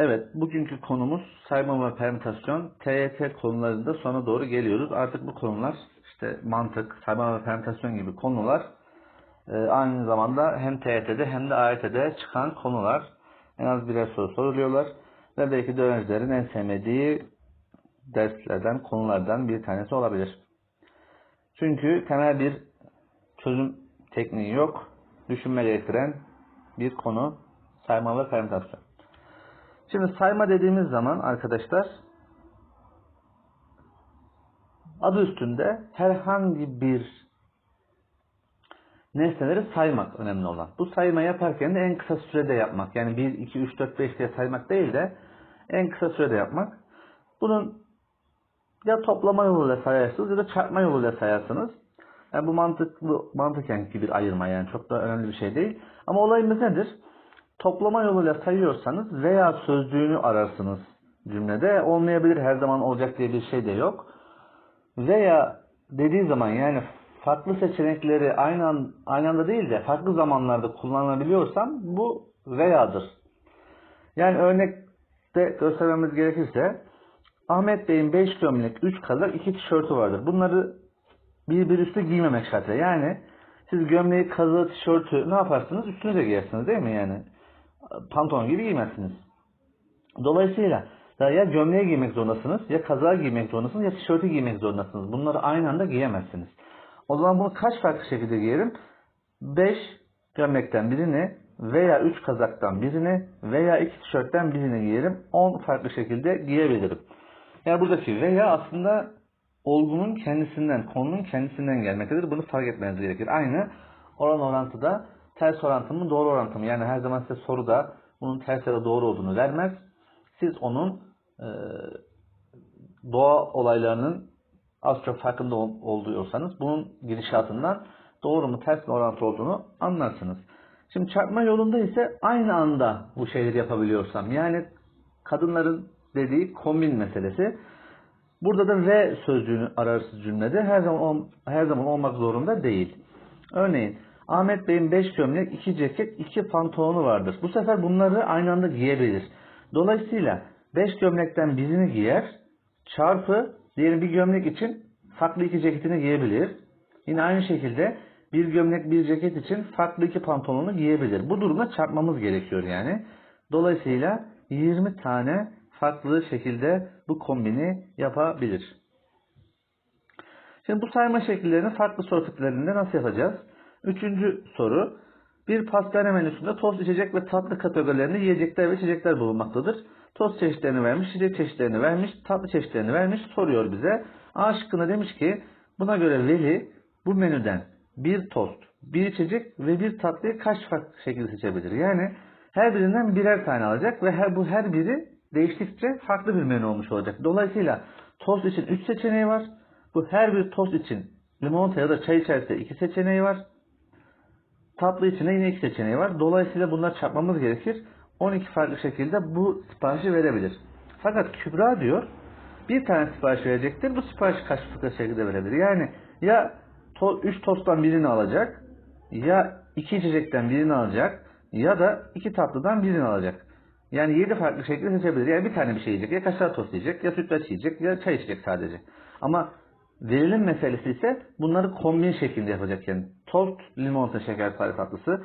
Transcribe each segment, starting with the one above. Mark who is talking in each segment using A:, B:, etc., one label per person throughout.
A: Evet, bugünkü konumuz sayma ve permütasyon. TYT konularında sona doğru geliyoruz. Artık bu konular işte mantık, sayma ve permütasyon gibi konular e, aynı zamanda hem TYT'de hem de AYT'de çıkan konular. En az birer soru soruluyorlar. Ve belki de öğrencilerin en sevmediği derslerden, konulardan bir tanesi olabilir. Çünkü temel bir çözüm tekniği yok. Düşünme gerektiren bir konu sayma ve permütasyon. Şimdi sayma dediğimiz zaman arkadaşlar adı üstünde herhangi bir nesneleri saymak önemli olan. Bu sayma yaparken de en kısa sürede yapmak. Yani 1, 2, 3, 4, 5 diye saymak değil de en kısa sürede yapmak. Bunun ya toplama yoluyla sayarsınız ya da çarpma yoluyla sayarsınız. Yani bu mantıklı, mantıken ki bir ayırma yani çok da önemli bir şey değil. Ama olayımız nedir? Toplama yoluyla sayıyorsanız veya sözcüğünü ararsınız cümlede. Olmayabilir her zaman olacak diye bir şey de yok. Veya dediği zaman yani farklı seçenekleri aynı, an, aynı anda değil de farklı zamanlarda kullanabiliyorsam bu veyadır. Yani örnekte göstermemiz gerekirse Ahmet Bey'in 5 gömlek, 3 kazak, 2 tişörtü vardır. Bunları bir üstü giymemek şartıyla. Yani siz gömleği, kazağı, tişörtü ne yaparsınız? Üstünüze giyersiniz değil mi yani? Pantolon gibi giymezsiniz. Dolayısıyla ya gömleği giymek zorundasınız, ya kazağı giymek zorundasınız, ya tişörtü giymek zorundasınız. Bunları aynı anda giyemezsiniz. O zaman bunu kaç farklı şekilde giyerim? 5 gömlekten birini veya 3 kazaktan birini veya 2 tişörtten birini giyerim. 10 farklı şekilde giyebilirim. Yani buradaki veya aslında olgunun kendisinden, konunun kendisinden gelmektedir. Bunu fark etmeniz gerekir. Aynı oran orantıda ters orantı mı doğru orantı mı? Yani her zaman size soruda bunun ters ya da doğru olduğunu vermez. Siz onun e, doğa olaylarının az çok farkında ol, oluyorsanız bunun gidişatından doğru mu ters mi orantı olduğunu anlarsınız. Şimdi çarpma yolunda ise aynı anda bu şeyleri yapabiliyorsam yani kadınların dediği kombin meselesi. Burada da ve sözcüğünü ararsız cümlede her zaman her zaman olmak zorunda değil. Örneğin Ahmet Bey'in 5 gömlek, 2 ceket, 2 pantolonu vardır. Bu sefer bunları aynı anda giyebilir. Dolayısıyla 5 gömlekten birini giyer, çarpı diğeri bir gömlek için farklı iki ceketini giyebilir. Yine aynı şekilde bir gömlek bir ceket için farklı iki pantolonu giyebilir. Bu durumda çarpmamız gerekiyor yani. Dolayısıyla 20 tane farklı şekilde bu kombini yapabilir. Şimdi bu sayma şekillerini farklı soru tiplerinde nasıl yapacağız? Üçüncü soru. Bir pastane menüsünde tost içecek ve tatlı kategorilerinde yiyecekler ve içecekler bulunmaktadır. Tost çeşitlerini vermiş, içecek çeşitlerini vermiş, tatlı çeşitlerini vermiş. Soruyor bize. A şıkkında demiş ki buna göre Veli bu menüden bir tost, bir içecek ve bir tatlıyı kaç farklı şekilde seçebilir? Yani her birinden birer tane alacak ve her, bu her biri değiştikçe farklı bir menü olmuş olacak. Dolayısıyla tost için 3 seçeneği var. Bu her bir tost için limonata ya da çay içerisinde 2 seçeneği var. Tatlı için de yine 2 seçeneği var. Dolayısıyla bunları çarpmamız gerekir. 12 farklı şekilde bu siparişi verebilir. Fakat Kübra diyor bir tane sipariş verecektir. Bu siparişi kaç farklı şekilde verebilir? Yani ya 3 tosttan birini alacak ya 2 içecekten birini alacak ya da 2 tatlıdan birini alacak. Yani 7 farklı şekilde seçebilir. Yani bir tane bir şey yiyecek. Ya kaşar tost yiyecek, ya sütlaç yiyecek, ya çay içecek sadece. Ama verilim meselesi ise bunları kombin şeklinde yapacak. Yani tost, limonata, şekerpare tatlısı,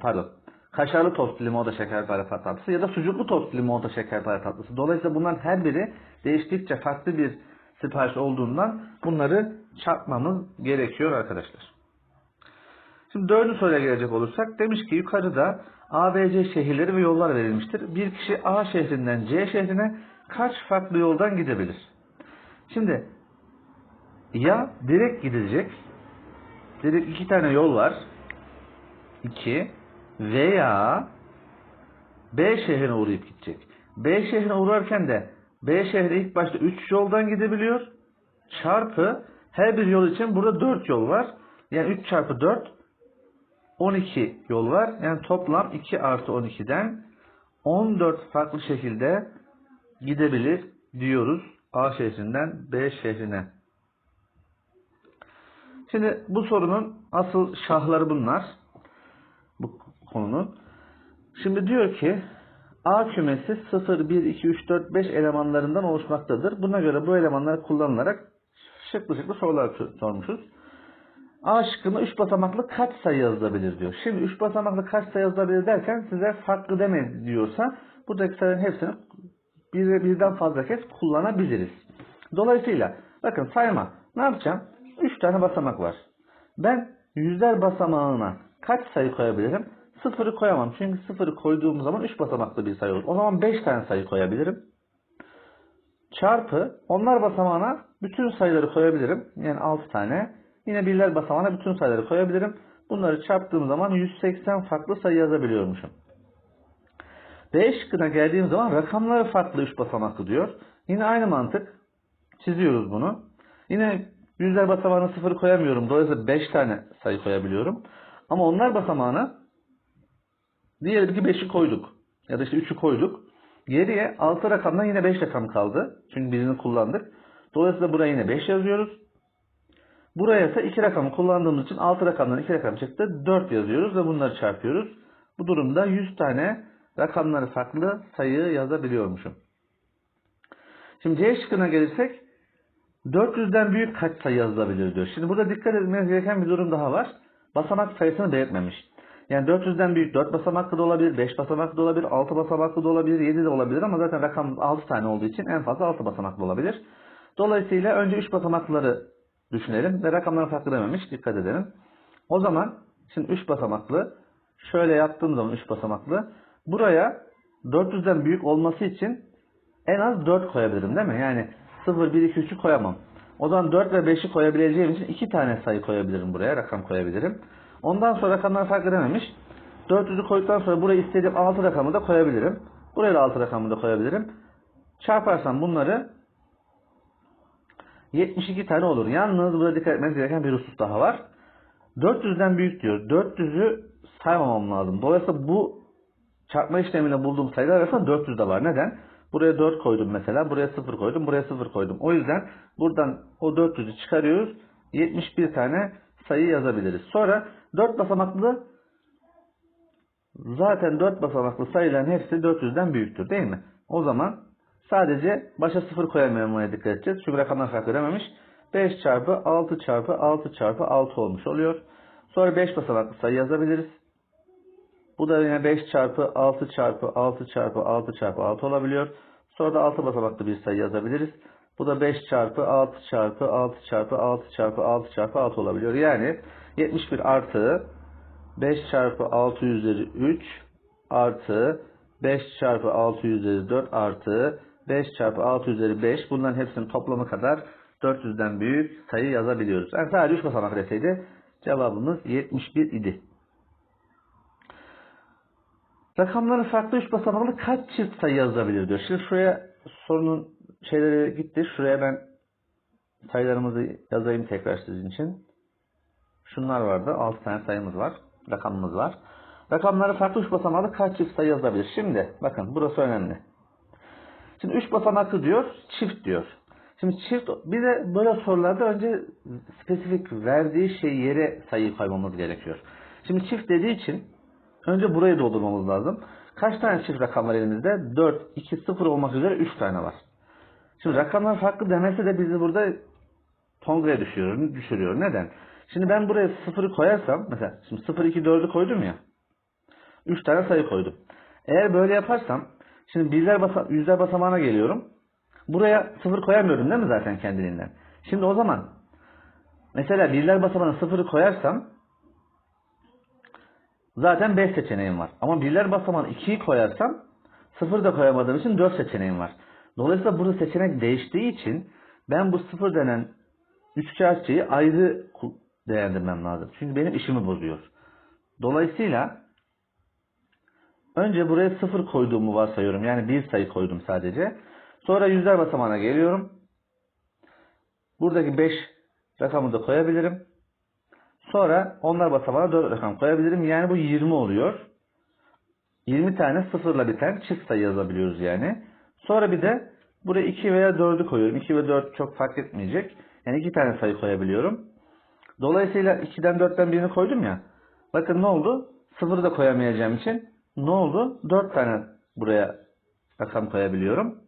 A: pardon, kaşarlı tost, limonata, şekerpare tatlısı ya da sucuklu tost, limonata, şekerpare tatlısı. Dolayısıyla bunların her biri değiştikçe farklı bir sipariş olduğundan bunları çarpmamız gerekiyor arkadaşlar. Şimdi dördüncü soruya gelecek olursak demiş ki yukarıda A, B, C şehirleri ve yollar verilmiştir. Bir kişi A şehrinden C şehrine kaç farklı yoldan gidebilir? Şimdi ya direkt gidecek direkt iki tane yol var. 2 veya B şehrine uğrayıp gidecek. B şehrine uğrarken de B şehre ilk başta 3 yoldan gidebiliyor. Çarpı her bir yol için burada 4 yol var. Yani 3 çarpı 4 12 yol var. Yani toplam 2 artı 12'den 14 farklı şekilde gidebilir diyoruz A şehrinden B şehrine. Şimdi bu sorunun asıl şahları bunlar. Bu konunun. Şimdi diyor ki A kümesi 0, 1, 2, 3, 4, 5 elemanlarından oluşmaktadır. Buna göre bu elemanlar kullanılarak şıklı şıklı sorular sormuşuz. A şıkkında 3 basamaklı kaç sayı yazılabilir diyor. Şimdi 3 basamaklı kaç sayı yazılabilir derken size farklı deme diyorsa buradaki sayıların hepsini bir, birden fazla kez kullanabiliriz. Dolayısıyla bakın sayma. Ne yapacağım? 3 tane basamak var. Ben yüzler basamağına kaç sayı koyabilirim? Sıfırı koyamam. Çünkü sıfırı koyduğum zaman 3 basamaklı bir sayı olur. O zaman 5 tane sayı koyabilirim. Çarpı onlar basamağına bütün sayıları koyabilirim. Yani 6 tane. Yine birler basamağına bütün sayıları koyabilirim. Bunları çarptığım zaman 180 farklı sayı yazabiliyormuşum. B şıkkına geldiğim zaman rakamları farklı 3 basamaklı diyor. Yine aynı mantık. Çiziyoruz bunu. Yine yüzler basamağına 0 koyamıyorum. Dolayısıyla 5 tane sayı koyabiliyorum. Ama onlar basamağına diyelim ki 5'i koyduk. Ya da işte 3'ü koyduk. Geriye 6 rakamdan yine 5 rakam kaldı. Çünkü birini kullandık. Dolayısıyla buraya yine 5 yazıyoruz. Buraya ise 2 rakamı kullandığımız için 6 rakamdan 2 rakam çıktı. 4 yazıyoruz ve bunları çarpıyoruz. Bu durumda 100 tane rakamları farklı sayı yazabiliyormuşum. Şimdi C şıkkına gelirsek 400'den büyük kaç sayı yazılabilir diyor. Şimdi burada dikkat etmeniz gereken bir durum daha var. Basamak sayısını belirtmemiş. Yani 400'den büyük 4 basamaklı da olabilir, 5 basamaklı da olabilir, 6 basamaklı da olabilir, 7 de olabilir ama zaten rakam 6 tane olduğu için en fazla 6 basamaklı olabilir. Dolayısıyla önce 3 basamakları düşünelim ve rakamları farklı dememiş. Dikkat edelim. O zaman şimdi 3 basamaklı şöyle yaptığım zaman 3 basamaklı buraya 400'den büyük olması için en az 4 koyabilirim değil mi? Yani 0, 1, 2, 3'ü koyamam. O zaman 4 ve 5'i koyabileceğim için 2 tane sayı koyabilirim buraya. Rakam koyabilirim. Ondan sonra rakamlar farklı dememiş. 400'ü koyduktan sonra buraya istediğim 6 rakamı da koyabilirim. Buraya da 6 rakamı da koyabilirim. Çarparsam bunları 72 tane olur. Yalnız burada dikkat etmeniz gereken bir husus daha var. 400'den büyük diyor. 400'ü saymamam lazım. Dolayısıyla bu çarpma işlemiyle bulduğum sayılar arasında 400 de var. Neden? Buraya 4 koydum mesela. Buraya 0 koydum. Buraya 0 koydum. O yüzden buradan o 400'ü çıkarıyoruz. 71 tane sayı yazabiliriz. Sonra 4 basamaklı zaten 4 basamaklı sayıların hepsi 400'den büyüktür değil mi? O zaman sadece başa 0 koyamamaya dikkat edeceğiz. Çünkü rakamlar farklı dememiş. 5 çarpı 6 çarpı 6 çarpı 6 olmuş oluyor. Sonra 5 basamaklı sayı yazabiliriz. Bu da yine 5 çarpı 6 çarpı 6 çarpı 6 çarpı 6 olabiliyor. Sonra da 6 basamaklı bir sayı yazabiliriz. Bu da 5 çarpı 6 çarpı 6 çarpı 6 çarpı 6 çarpı 6 olabiliyor. Yani 71 artı 5 çarpı 6 üzeri 3 artı 5 çarpı 6 üzeri 4 artı 5 çarpı 6 üzeri 5 bunların hepsinin toplamı kadar 400'den büyük sayı yazabiliyoruz. Yani sadece 3 basamak deseydi cevabımız 71 idi. Rakamların farklı 3 basamaklı kaç çift sayı yazabilir diyor. Şimdi şuraya sorunun şeyleri gitti. Şuraya ben sayılarımızı yazayım tekrar sizin için. Şunlar vardı. 6 tane sayımız var. Rakamımız var. Rakamları farklı 3 basamaklı kaç çift sayı yazabilir? Şimdi bakın burası önemli. Şimdi 3 basamaklı diyor, çift diyor. Şimdi çift bir de böyle sorularda önce spesifik verdiği şey yere sayı koymamız gerekiyor. Şimdi çift dediği için önce burayı doldurmamız lazım. Kaç tane çift rakam var elimizde? 4, 2, 0 olmak üzere 3 tane var. Şimdi rakamlar farklı demesi de bizi burada tongaya düşürüyor. düşürüyor. Neden? Şimdi ben buraya 0'ı koyarsam mesela şimdi 0, 2, 4'ü koydum ya. 3 tane sayı koydum. Eğer böyle yaparsam şimdi birler basa, yüzler basamağına geliyorum. Buraya 0 koyamıyorum değil mi zaten kendiliğinden? Şimdi o zaman mesela birler basamağına 0'ı koyarsam zaten 5 seçeneğim var. Ama birler basamağına 2'yi koyarsam 0 da koyamadığım için 4 seçeneğim var. Dolayısıyla burada seçenek değiştiği için ben bu 0 denen üçkağıtçıyı ayrı değerlendirmem lazım. Çünkü benim işimi bozuyor. Dolayısıyla önce buraya 0 koyduğumu varsayıyorum. Yani bir sayı koydum sadece. Sonra yüzler basamağına geliyorum. Buradaki 5 rakamı da koyabilirim. Sonra onlar basamağına 4 rakam koyabilirim. Yani bu 20 oluyor. 20 tane sıfırla biten çift sayı yazabiliyoruz yani. Sonra bir de buraya 2 veya 4'ü koyuyorum. 2 ve 4 çok fark etmeyecek. Yani 2 tane sayı koyabiliyorum. Dolayısıyla 2'den 4'ten birini koydum ya. Bakın ne oldu? 0'ı da koyamayacağım için ne oldu? 4 tane buraya rakam koyabiliyorum.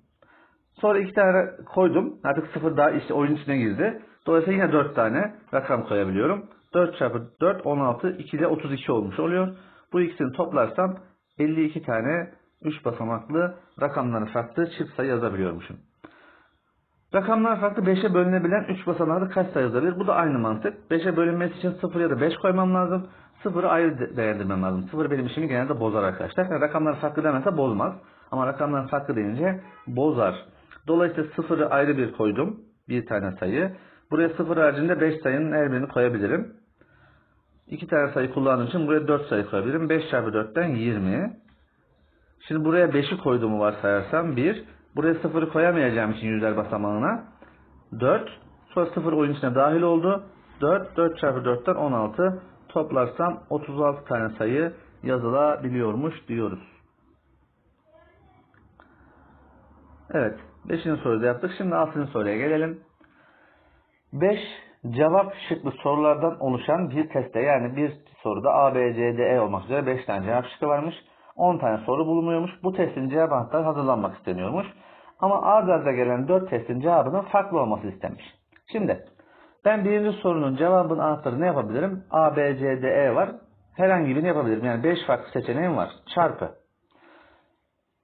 A: Sonra iki tane koydum. Artık sıfır daha işte oyun içine girdi. Dolayısıyla yine 4 tane rakam koyabiliyorum. 4 çarpı 4 16 2 de 32 olmuş oluyor. Bu ikisini toplarsam 52 tane 3 basamaklı rakamların farklı çift sayı yazabiliyormuşum. Rakamlar farklı 5'e bölünebilen 3 basamaklı kaç sayı yazabilir? Bu da aynı mantık. 5'e bölünmesi için 0 ya da 5 koymam lazım. 0'ı ayrı de- değerlendirmem lazım. 0 benim işimi genelde bozar arkadaşlar. Yani rakamlar farklı demezse bozmaz. Ama rakamlar farklı deyince bozar. Dolayısıyla 0'ı ayrı bir koydum. Bir tane sayı. Buraya 0 haricinde 5 sayının her birini koyabilirim. 2 tane sayı kullandığım için buraya 4 sayı koyabilirim. 5 çarpı 4'ten 20. Şimdi buraya 5'i koyduğumu varsayarsam 1. Buraya 0'ı koyamayacağım için yüzler basamağına 4. Sonra 0 oyun içine dahil oldu. 4. 4 çarpı 4'ten 16. Toplarsam 36 tane sayı yazılabiliyormuş diyoruz. Evet. 5. soruyu da yaptık. Şimdi 6. soruya gelelim. 5 cevap şıklı sorulardan oluşan bir testte yani bir soruda A, B, C, D, E olmak üzere 5 tane cevap şıkkı varmış. 10 tane soru bulunuyormuş. Bu testin cevap anahtarı hazırlanmak isteniyormuş. Ama arda arda gelen 4 testin cevabının farklı olması istenmiş. Şimdi ben birinci sorunun cevabının anahtarı ne yapabilirim? A, B, C, D, E var. Herhangi birini yapabilirim. Yani 5 farklı seçeneğim var. Çarpı.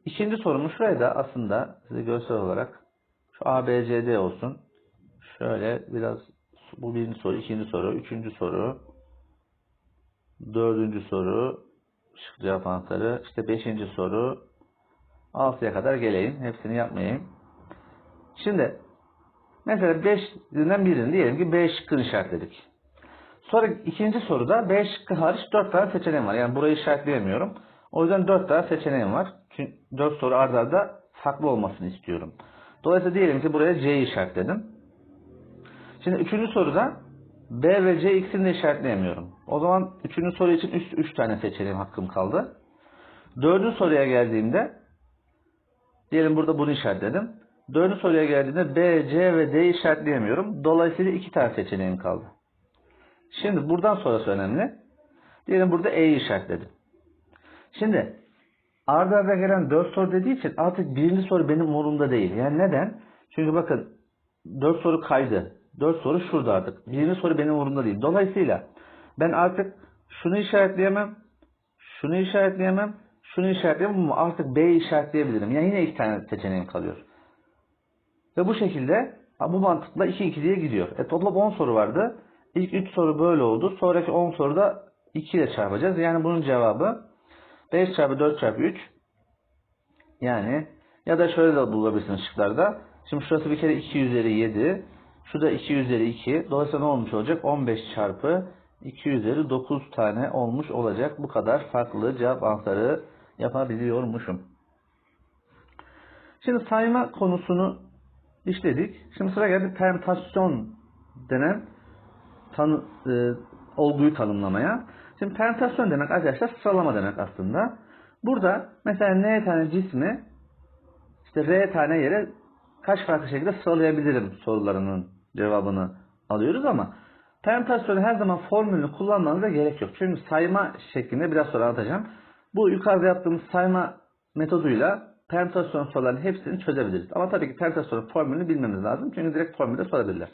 A: İkinci sorumu şuraya da aslında size görsel olarak şu A, B, C, D olsun. Şöyle biraz bu birinci soru, ikinci soru, üçüncü soru, dördüncü soru, şık cevap anahtarı, işte beşinci soru, altıya kadar geleyim. Hepsini yapmayayım. Şimdi mesela beşinden birini diyelim ki B şıkkını işaretledik. Sonra ikinci soruda B şıkkı hariç dört tane seçeneğim var. Yani burayı işaretleyemiyorum. O yüzden dört tane seçeneğim var. Çünkü dört soru arda arda farklı olmasını istiyorum. Dolayısıyla diyelim ki buraya C'yi işaretledim. Şimdi üçüncü soruda B ve C ikisini de işaretleyemiyorum. O zaman üçüncü soru için üst üç tane seçeneğim hakkım kaldı. Dördüncü soruya geldiğimde diyelim burada bunu işaretledim. Dördüncü soruya geldiğimde B, C ve D'yi işaretleyemiyorum. Dolayısıyla iki tane seçeneğim kaldı. Şimdi buradan sonrası önemli. Diyelim burada E'yi işaretledim. Şimdi arda arda gelen 4 soru dediği için artık birinci soru benim umurumda değil. Yani neden? Çünkü bakın 4 soru kaydı. 4 soru şurada artık. Birinci soru benim umurumda değil. Dolayısıyla ben artık şunu işaretleyemem, şunu işaretleyemem, şunu işaretleyemem ama artık B'yi işaretleyebilirim. Yani yine iki tane seçeneğim kalıyor. Ve bu şekilde bu mantıkla 2-2 diye gidiyor. E, toplam 10 soru vardı. İlk 3 soru böyle oldu. Sonraki 10 soruda 2 ile çarpacağız. Yani bunun cevabı 5 çarpı 4 çarpı 3 yani ya da şöyle de bulabilirsiniz şıklarda. Şimdi şurası bir kere 2 üzeri 7. Şu da 2 üzeri 2. Dolayısıyla ne olmuş olacak? 15 çarpı 2 üzeri 9 tane olmuş olacak. Bu kadar farklı cevap anahtarı yapabiliyormuşum. Şimdi sayma konusunu işledik. Şimdi sıra geldi permütasyon denen tanı, e, olguyu tanımlamaya. Şimdi permütasyon demek arkadaşlar sıralama demek aslında. Burada mesela n tane cismi işte r tane yere kaç farklı şekilde sıralayabilirim sorularının cevabını alıyoruz ama permütasyonu her zaman formülünü kullanmanıza gerek yok. Çünkü sayma şeklinde biraz sonra anlatacağım. Bu yukarıda yaptığımız sayma metoduyla permütasyon sorularının hepsini çözebiliriz. Ama tabii ki permütasyon formülünü bilmemiz lazım. Çünkü direkt formülde sorabilirler.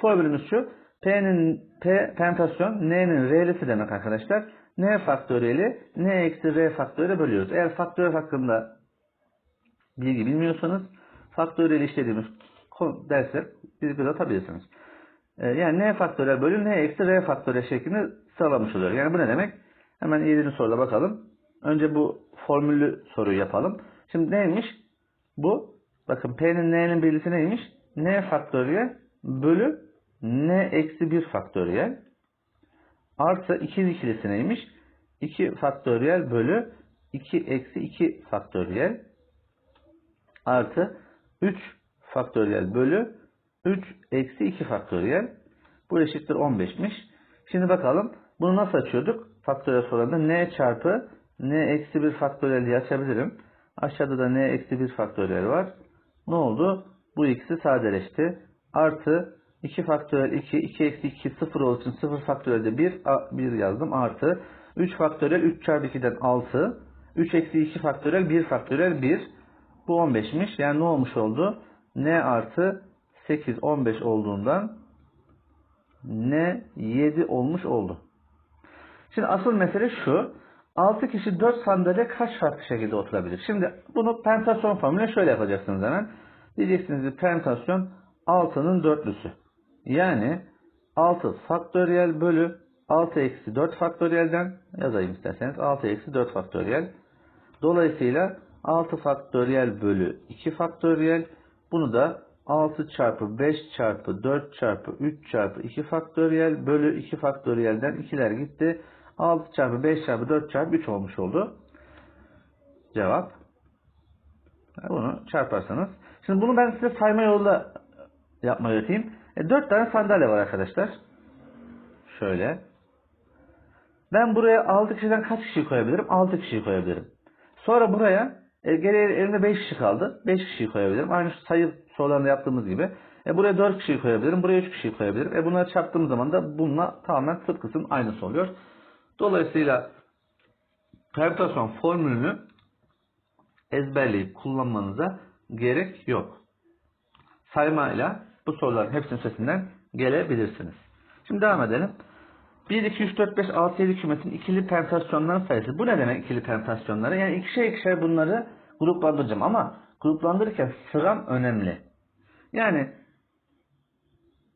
A: Formülümüz şu. P'nin P permütasyon N'nin R'lisi demek arkadaşlar. N faktöriyeli N eksi R faktöriyeli bölüyoruz. Eğer faktöriyel hakkında bilgi bilmiyorsanız faktöriyel işlediğimiz dersler bir göz atabilirsiniz. Ee, yani N faktöriyel bölü N eksi R faktöriyel şeklinde sıralamış oluyor. Yani bu ne demek? Hemen 7. soruda bakalım. Önce bu formüllü soruyu yapalım. Şimdi neymiş? Bu bakın P'nin N'nin birlisi neymiş? N faktöriyel bölü N eksi 1 faktöriyel artı 2 ikilisi neymiş? 2 faktöriyel bölü 2 eksi 2 faktöriyel artı 3 faktöriyel bölü 3 eksi 2 faktöriyel. Bu eşittir 15'miş. Şimdi bakalım bunu nasıl açıyorduk? Faktöriyel sorularında n çarpı n eksi 1 faktöriyel diye açabilirim. Aşağıda da n eksi 1 faktöriyel var. Ne oldu? Bu ikisi sadeleşti. Artı 2 faktöriyel 2, 2 eksi 2 0 olduğu için 0 faktöriyel de 1, 1 yazdım. Artı 3 faktöriyel 3 çarpı 2'den 6. 3 eksi 2 faktöriyel 1 faktöriyel 1. Bu 15'miş. Yani ne olmuş oldu? N artı 8 15 olduğundan N 7 olmuş oldu. Şimdi asıl mesele şu. 6 kişi 4 sandalye kaç farklı şekilde oturabilir? Şimdi bunu pentasyon formülüyle şöyle yapacaksınız hemen. Diyeceksiniz ki pentasyon 6'nın dörtlüsü. Yani 6 faktöriyel bölü 6 eksi 4 faktöriyelden yazayım isterseniz 6 eksi 4 faktöriyel. Dolayısıyla 6 faktöriyel bölü 2 faktöriyel. Bunu da 6 çarpı 5 çarpı 4 çarpı 3 çarpı 2 faktöriyel bölü 2 faktöriyelden 2'ler gitti. 6 çarpı 5 çarpı 4 çarpı 3 olmuş oldu. Cevap. Bunu çarparsanız. Şimdi bunu ben size sayma yoluyla yapmayı öğreteyim. E, 4 tane sandalye var arkadaşlar. Şöyle. Ben buraya 6 kişiden kaç kişi koyabilirim? 6 kişi koyabilirim. Sonra buraya e, geriye elimde 5 kişi kaldı. 5 kişi koyabilirim. Aynı sayı sorularında yaptığımız gibi. E, buraya 4 kişi koyabilirim. Buraya 3 kişi koyabilirim. E, bunları çarptığım zaman da bununla tamamen tıpkısının aynısı oluyor. Dolayısıyla permütasyon formülünü ezberleyip kullanmanıza gerek yok. Saymayla bu soruların hepsinin üstesinden gelebilirsiniz. Şimdi devam edelim. 1, 2, 3, 4, 5, 6, 7 kümetin ikili permütasyonların sayısı. Bu ne demek ikili permütasyonları? Yani ikişer ikişer bunları gruplandıracağım ama gruplandırırken sıram önemli. Yani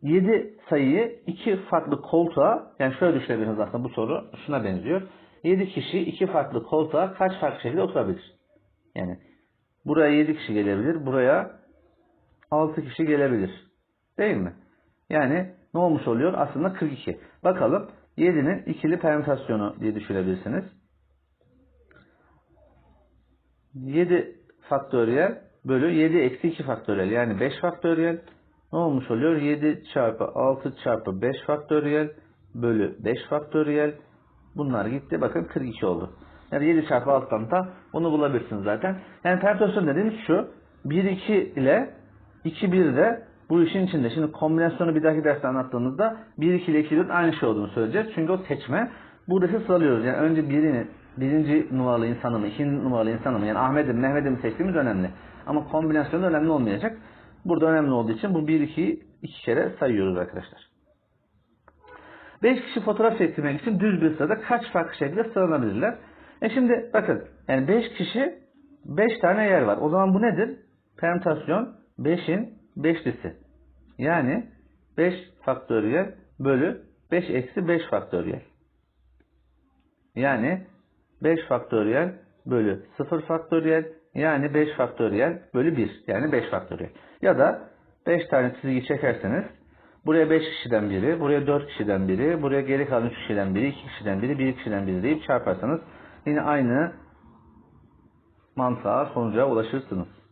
A: 7 sayıyı iki farklı koltuğa yani şöyle düşünebilirsiniz aslında bu soru şuna benziyor. 7 kişi iki farklı koltuğa kaç farklı şekilde oturabilir? Yani buraya 7 kişi gelebilir, buraya 6 kişi gelebilir. Değil mi? Yani ne olmuş oluyor? Aslında 42. Bakalım 7'nin ikili permütasyonu diye düşünebilirsiniz. 7 faktöriyel bölü 7 eksi 2 faktöriyel yani 5 faktöriyel ne olmuş oluyor? 7 çarpı 6 çarpı 5 faktöriyel bölü 5 faktöriyel bunlar gitti. Bakın 42 oldu. Yani 7 çarpı 6'dan da bunu bulabilirsiniz zaten. Yani permütasyon dediğimiz şu 1 2 ile 2 1 de bu işin içinde. Şimdi kombinasyonu bir dahaki derste anlattığımızda 1 2 ile 2 4 aynı şey olduğunu söyleyeceğiz. Çünkü o seçme. Burada ise sıralıyoruz. Yani önce birini birinci numaralı insanı mı, ikinci numaralı insanı mı yani Ahmet'i mi, Mehmet'i mi seçtiğimiz önemli. Ama kombinasyon önemli olmayacak. Burada önemli olduğu için bu 1 2'yi iki kere sayıyoruz arkadaşlar. 5 kişi fotoğraf çektirmek için düz bir sırada kaç farklı şekilde sıralanabilirler? E şimdi bakın yani 5 kişi 5 tane yer var. O zaman bu nedir? Permütasyon 5'in 5'lisi. Yani 5 faktöriyel bölü 5 eksi 5 faktöriyel. Yani 5 faktöriyel bölü 0 faktöriyel yani 5 faktöriyel bölü 1 yani 5 faktöriyel. Ya da 5 tane çizgi çekerseniz buraya 5 kişiden biri, buraya 4 kişiden biri, buraya geri kalan 3 kişiden biri, 2 kişiden biri, 1 kişiden biri deyip çarparsanız yine aynı mantığa sonuca ulaşırsınız.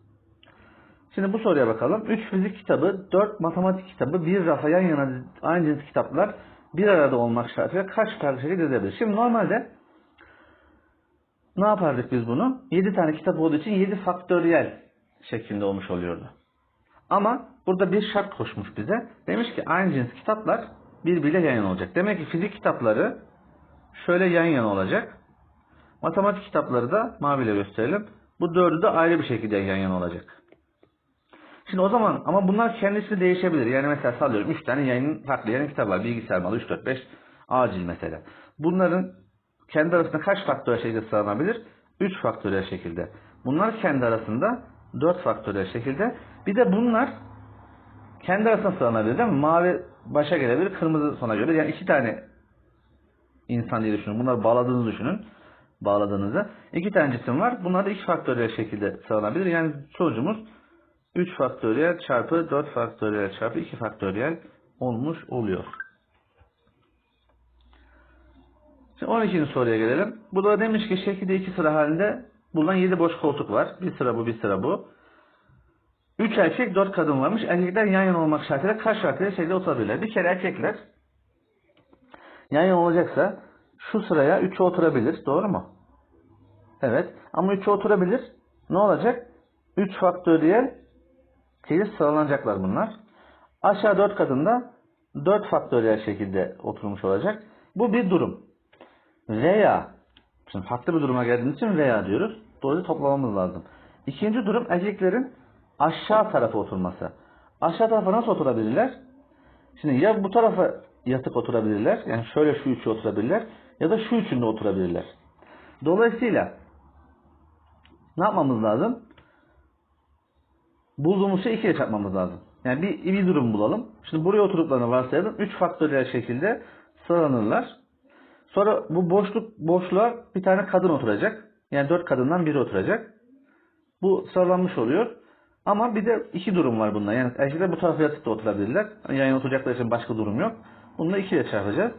A: Şimdi bu soruya bakalım. 3 fizik kitabı, 4 matematik kitabı, bir rafa yan yana aynı cins kitaplar bir arada olmak şartıyla kaç farklı şekilde dizebilir? Şimdi normalde ne yapardık biz bunu? 7 tane kitap olduğu için 7 faktöriyel şeklinde olmuş oluyordu. Ama burada bir şart koşmuş bize. Demiş ki aynı cins kitaplar birbiriyle yan yana olacak. Demek ki fizik kitapları şöyle yan yana olacak. Matematik kitapları da maviyle gösterelim. Bu dördü de ayrı bir şekilde yan yana olacak. Şimdi o zaman ama bunlar kendisi değişebilir. Yani mesela sallıyorum 3 tane yayın farklı yayın kitap var. Bilgisayar malı 3 4 5 acil mesela. Bunların kendi arasında kaç faktörel şekilde sıralanabilir? 3 faktörel şekilde. Bunlar kendi arasında 4 faktörel şekilde. Bir de bunlar kendi arasında sıralanabilir değil mi? Mavi başa gelebilir, kırmızı sona gelir. Yani iki tane insan diye düşünün. Bunları bağladığınızı düşünün. Bağladığınızda. iki tane cisim var. Bunlar da iki faktörel şekilde sıralanabilir. Yani sonucumuz 3 faktöriyel çarpı 4 faktöriyel çarpı 2 faktöriyel olmuş oluyor. Şimdi 12. soruya gelelim. Bu da demiş ki şekilde 2 sıra halinde bulunan 7 boş koltuk var. Bir sıra bu bir sıra bu. 3 erkek 4 kadın varmış. Erkekler yan yana olmak şartıyla kaç farklı şekilde oturabilirler? Bir kere erkekler yan yana olacaksa şu sıraya 3'e oturabilir. Doğru mu? Evet. Ama 3'e oturabilir. Ne olacak? 3 faktöriyel şekilde sıralanacaklar bunlar. Aşağı 4 kadında 4 faktöriyel şekilde oturmuş olacak. Bu bir durum. Veya şimdi farklı bir duruma geldiğimiz için veya diyoruz. Dolayısıyla toplamamız lazım. İkinci durum erkeklerin aşağı tarafa oturması. Aşağı tarafa nasıl oturabilirler? Şimdi ya bu tarafa yatık oturabilirler. Yani şöyle şu üçü oturabilirler. Ya da şu üçünde oturabilirler. Dolayısıyla ne yapmamız lazım? Bulduğumuz şey ikiye çarpmamız lazım. Yani bir, bir durum bulalım. Şimdi buraya oturduklarını varsayalım. 3 faktöriyel şekilde sıralanırlar. Sonra bu boşluk boşluğa bir tane kadın oturacak. Yani 4 kadından biri oturacak. Bu sıralanmış oluyor. Ama bir de iki durum var bunda. Yani erkekler bu tarafa yatıp da oturabilirler. Yani yan oturacakları için başka durum yok. Bunu da 2 ile çarpacağız.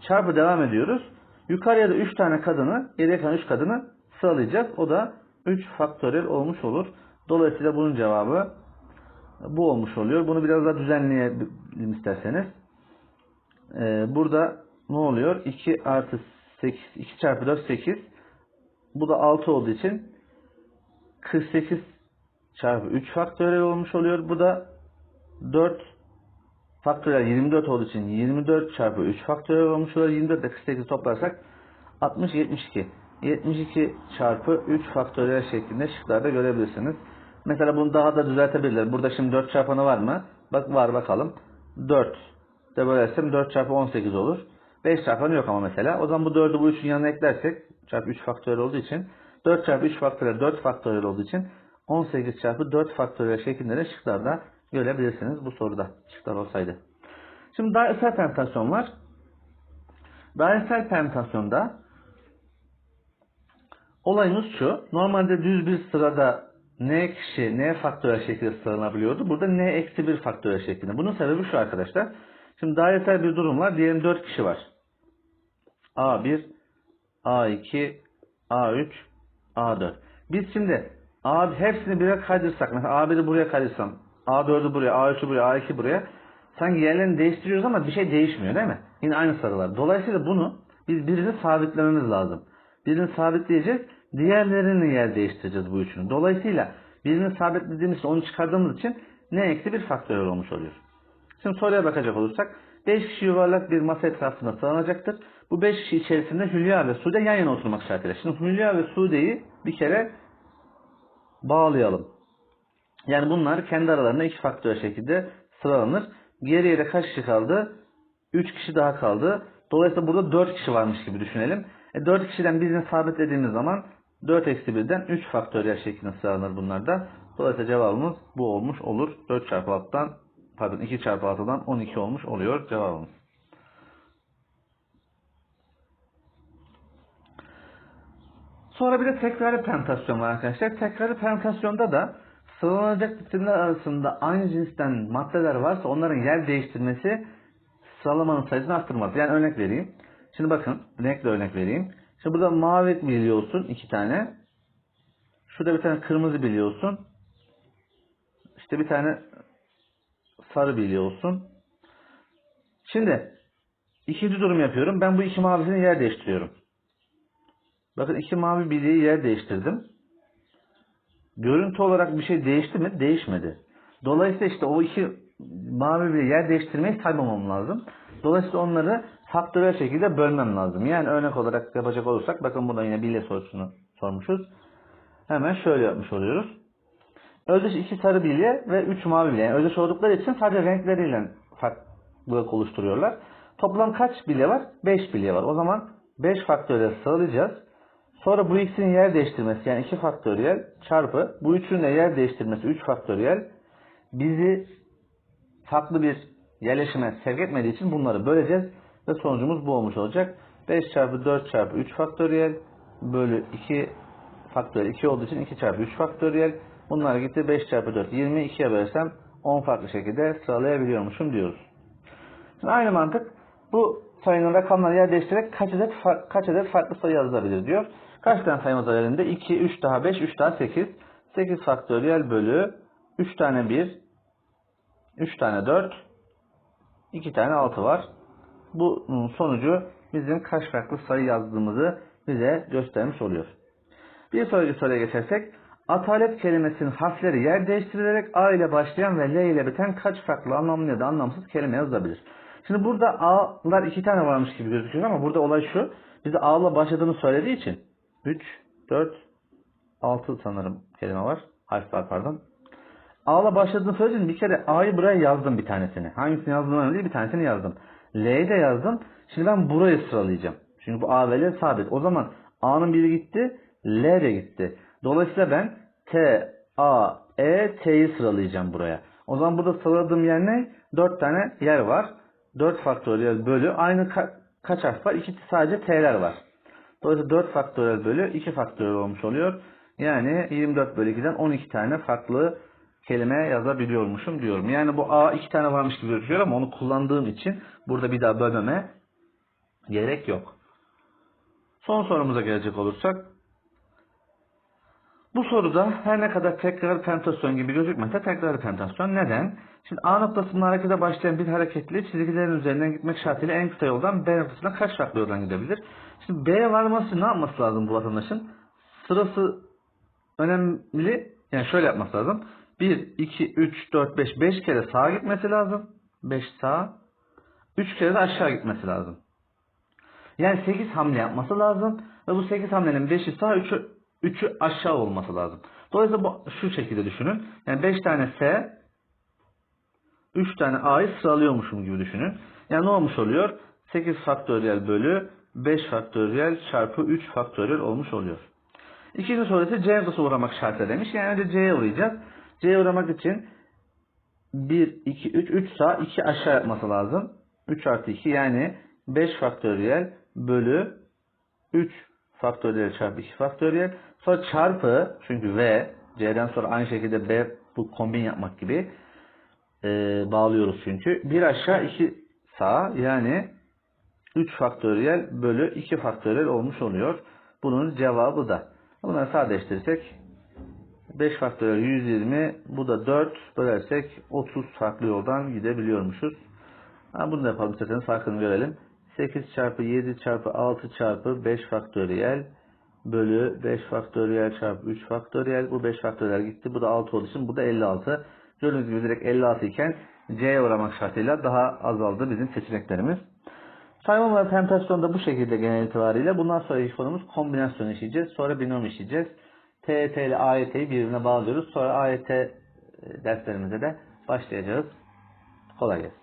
A: Çarpı devam ediyoruz. Yukarıya da 3 tane kadını, geriye kalan 3 kadını sıralayacağız. O da 3 faktöriyel olmuş olur. Dolayısıyla bunun cevabı bu olmuş oluyor. Bunu biraz daha düzenleyelim isterseniz. Ee, burada ne oluyor? 2 artı 8, 2 çarpı 4 8. Bu da 6 olduğu için 48 çarpı 3 faktöriyel olmuş oluyor. Bu da 4 faktöriyel 24 olduğu için 24 çarpı 3 faktöriyel olmuş oluyor. 24 ile 48 toplarsak 60 72. 72 çarpı 3 faktöriyel şeklinde şıklarda görebilirsiniz. Mesela bunu daha da düzeltebilirler. Burada şimdi 4 çarpanı var mı? Bak var bakalım. 4 de bölersem 4 çarpı 18 olur. 5 çarpanı yok ama mesela. O zaman bu 4'ü bu 3'ün yanına eklersek çarpı 3 faktöriyel olduğu için 4 çarpı 3 faktöriyel 4 faktöriyel olduğu için 18 çarpı 4 faktöriyel şeklinde de şıklarda görebilirsiniz bu soruda. Şıklar olsaydı. Şimdi dairesel permütasyon var. Dairesel permütasyonda olayımız şu. Normalde düz bir sırada n kişi n faktörel şekilde sıralanabiliyordu. Burada n eksi 1 faktörel şeklinde. Bunun sebebi şu arkadaşlar. Şimdi dairesel bir durum var. Diyelim 4 kişi var. A1, A2, A3, A4. Biz şimdi A hepsini bire kaydırsak. Mesela A1'i buraya kaydırsam. A4'ü buraya, A3'ü buraya, A2 buraya. Sanki yerlerini değiştiriyoruz ama bir şey değişmiyor değil mi? Yine aynı sarılar. Dolayısıyla bunu biz birini sabitlememiz lazım. Birini sabitleyeceğiz. Diğerlerini yer değiştireceğiz bu üçünü. Dolayısıyla birini sabitlediğimiz onu çıkardığımız için ne eksi bir faktörel olmuş oluyor. Şimdi soruya bakacak olursak 5 kişi yuvarlak bir masa etrafında sığınacaktır. Bu 5 kişi içerisinde Hülya ve Sude yan yana oturmak şartıyla. Şimdi Hülya ve Sude'yi bir kere bağlayalım. Yani bunlar kendi aralarında iki faktör şekilde sıralanır. Geriye de kaç kişi kaldı? 3 kişi daha kaldı. Dolayısıyla burada 4 kişi varmış gibi düşünelim. E 4 kişiden birini sabitlediğimiz zaman 4 eksi 1'den 3 faktöriyel şeklinde sıralanır bunlar da. Dolayısıyla cevabımız bu olmuş olur. 4 çarpı 6'dan pardon 2 çarpı 6'dan 12 olmuş oluyor cevabımız. Sonra bir de tekrarı permütasyon var arkadaşlar. Tekrarı permütasyonda da sıralanacak cisimler arasında aynı cinsten maddeler varsa onların yer değiştirmesi sıralamanın sayısını arttırmaz. Yani örnek vereyim. Şimdi bakın renkle örnek vereyim. Şimdi burada mavi biliyorsun iki tane. Şurada bir tane kırmızı biliyorsun. İşte bir tane sarı biliyorsun. Şimdi ikinci durum yapıyorum. Ben bu iki mavisini yer değiştiriyorum. Bakın iki mavi bilyeyi yer değiştirdim. Görüntü olarak bir şey değişti mi? Değişmedi. Dolayısıyla işte o iki mavi bir yer değiştirmeyi saymamam lazım. Dolayısıyla onları faktörel şekilde bölmem lazım. Yani örnek olarak yapacak olursak bakın burada yine bilye sorusunu sormuşuz. Hemen şöyle yapmış oluyoruz. Özdeş iki sarı bilye ve üç mavi bilye. Yani özdeş oldukları için sadece renkleriyle farklılık oluşturuyorlar. Toplam kaç bilye var? 5 bilye var. O zaman 5 faktöriyel sıralayacağız. Sonra bu ikisinin yer değiştirmesi yani 2 faktöriyel çarpı bu üçünün de yer değiştirmesi 3 faktöriyel bizi farklı bir yerleşime sevk etmediği için bunları böleceğiz ve sonucumuz bu olmuş olacak. 5 çarpı 4 çarpı 3 faktöriyel bölü 2 faktöriyel 2 olduğu için 2 çarpı 3 faktöriyel bunlar gitti 5 çarpı 4 20 2'ye bölsem 10 farklı şekilde sıralayabiliyormuşum diyoruz. Şimdi aynı mantık bu sayının rakamları yer değiştirerek kaç adet, kaç adet farklı sayı yazılabilir diyor. Kaç tane sayımız var elinde? 2, 3 daha 5, 3 daha 8. 8 faktöriyel bölü 3 tane 1, 3 tane 4, 2 tane 6 var. Bu sonucu bizim kaç farklı sayı yazdığımızı bize göstermiş oluyor. Bir sonraki soruya geçersek atalet kelimesinin harfleri yer değiştirilerek A ile başlayan ve L ile biten kaç farklı anlamlı ya da anlamsız kelime yazılabilir? Şimdi burada A'lar iki tane varmış gibi gözüküyor ama burada olay şu. Bize A'la başladığını söylediği için 3, 4, 6 sanırım kelime var. Harf var pardon. A'la başladığını söyledim. Bir kere A'yı buraya yazdım bir tanesini. Hangisini yazdığım önemli değil bir tanesini yazdım. L'yi de yazdım. Şimdi ben burayı sıralayacağım. Çünkü bu A ve L sabit. O zaman A'nın biri gitti. L de gitti. Dolayısıyla ben T, A, E, T'yi sıralayacağım buraya. O zaman burada sıraladığım yer ne? 4 tane yer var. 4 faktöriyel bölü. Aynı ka- kaç harf var? 2 sadece T'ler var. Dolayısıyla 4 faktöriyel bölü 2 faktöriyel olmuş oluyor. Yani 24 bölü 2'den 12 tane farklı kelime yazabiliyormuşum diyorum. Yani bu A iki tane varmış gibi gözüküyor ama onu kullandığım için burada bir daha bölmeme gerek yok. Son sorumuza gelecek olursak. Bu soruda her ne kadar tekrar pentasyon gibi gözükmese tekrar pentasyon. Neden? Şimdi A noktasından harekete başlayan bir hareketli çizgilerin üzerinden gitmek şartıyla en kısa yoldan B noktasına kaç farklı yoldan gidebilir? Şimdi B'ye varması ne yapması lazım bu vatandaşın? Sırası önemli. Yani şöyle yapması lazım. 1, 2, 3, 4, 5, 5 kere sağa gitmesi lazım. 5 sağa. 3 kere de aşağı gitmesi lazım. Yani 8 hamle yapması lazım. Ve bu 8 hamlenin 5'i sağ, 3'ü 3'ü aşağı olması lazım. Dolayısıyla bu, şu şekilde düşünün. Yani 5 tane S, 3 tane A'yı sıralıyormuşum gibi düşünün. Yani ne olmuş oluyor? 8 faktöriyel bölü 5 faktöriyel çarpı 3 faktöriyel olmuş oluyor. İkinci soru ise C uğramak şartı demiş. Yani önce C'ye uğrayacağız. C'ye uğramak için 1, 2, 3, 3 sağ 2 aşağı yapması lazım. 3 artı 2 yani 5 faktöriyel bölü 3 faktöriyel çarpı 2 faktöriyel. Sonra çarpı çünkü V C'den sonra aynı şekilde B bu kombin yapmak gibi e, bağlıyoruz çünkü. 1 aşağı 2 sağ yani 3 faktöriyel bölü 2 faktöriyel olmuş oluyor. Bunun cevabı da. Bunları sadeleştirirsek 5 faktöriyel 120 bu da 4 bölersek 30 farklı yoldan gidebiliyormuşuz. Ha, bunu da yapalım isterseniz farkını görelim. 8 çarpı 7 çarpı 6 çarpı 5 faktöriyel bölü 5 faktöriyel çarpı 3 faktöriyel. Bu 5 faktöriyel gitti. Bu da 6 olduğu için bu da 56. Gördüğünüz gibi direkt 56 iken C'ye uğramak şartıyla daha azaldı bizim seçeneklerimiz. Sayma ve permütasyon da bu şekilde genel itibariyle. Bundan sonraki konumuz kombinasyon işleyeceğiz. Sonra binom işleyeceğiz. TET ile AYT'yi birbirine bağlıyoruz. Sonra AYT derslerimize de başlayacağız. Kolay gelsin.